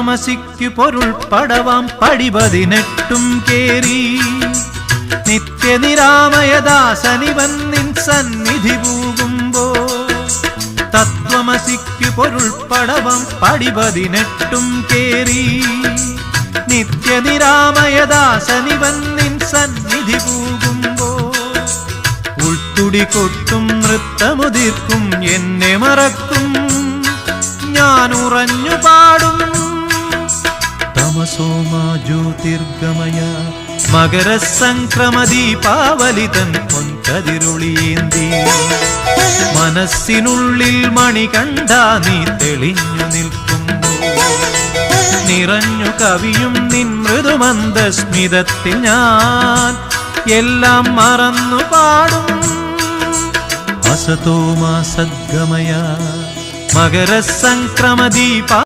തത്വമസിക്കു പൊരുൾ പടവാം പടിപതിനെട്ടും കേറി. നിത്യനിരാമയദാസനിവൻ നിൻ സന്നിധി പൂകുമ്പോ തത്വമസിക്കു പൊരുൾ പടവം പടിപതിനെട്ടും കേറി. നിത്യനിരാമയദാസനിവൻ നിൻ സന്നിധി പൂകുമ്പോ ഉൾത്തുടി കൊട്ടും നൃത്തമുതിർക്കും എന്നെ മറക്കും. ഞാൻ ഉറഞ്ഞു പാടും ജ്യോതിർഗമയ ജ്യോതിർഗമയ മകരസംക്രമദീപാവലിതൻ പൊൻകതിരുളിയേന്തി. മനസ്സിനുള്ളിൽ മണി കണ്ട നീ തെളിഞ്ഞു നിൽക്കുന്നു. നിറഞ്ഞു കവിയും നിൻ മൃദുമന്ദസ്മിതത്തിൽ ഞാൻ എല്ലാം മറന്നു പാടും. അസതോമാ സദ്ഗമയ മകരസംക്രമദീപ